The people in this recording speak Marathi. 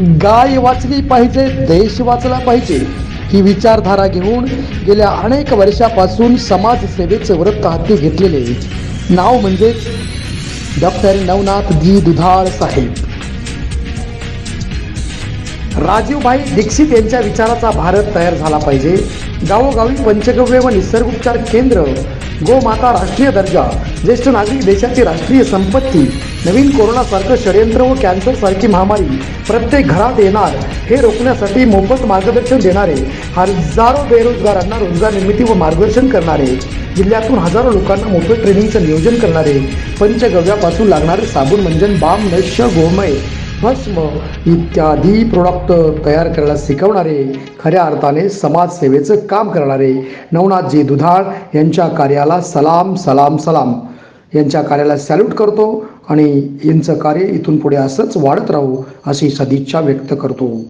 गाय वाचली पाहिजे देश वाचला पाहिजे ही विचारधारा घेऊन गेल्या अनेक वर्षापासून समाजसेवेचं व्रत हाती घेतलेले नाव म्हणजेच डॉक्टर नवनाथ जी दुधाळ साहेब. राजीवभाई दीक्षित यांच्या विचाराचा भारत तयार झाला पाहिजे. गावोगावी पंचगव्य व निसर्गोपचार केंद्र गोमाता राष्ट्रीय दर्जा ज्येष्ठ नागरिक देशाची राष्ट्रीय संपत्ती नवीन कोरोनासारखं षडयंत्र व कॅन्सरसारखी महामारी प्रत्येक घरात येणार. हे रोखण्यासाठी मोफत मार्गदर्शन देणारे हजारो बेरोजगारांना रोजगार निर्मिती व मार्गदर्शन करणारे जिल्ह्यातून हजारो लोकांना मोफत ट्रेनिंगचं नियोजन करणारे पंचगव्यापासून लागणारे साबण मंजन बाम नश्य गोमय भस्म इत्यादी प्रोडक्ट तयार करायला शिकवणारे खऱ्या अर्थाने समाजसेवेचं काम करणारे नवनाथजी दुधाळ यांच्या कार्याला सलाम सलाम सलाम. यांच्या कार्याला सॅल्यूट करतो. आणि यांचं कार्य इथून पुढे असंच वाढत राहू अशी सदिच्छा व्यक्त करतो.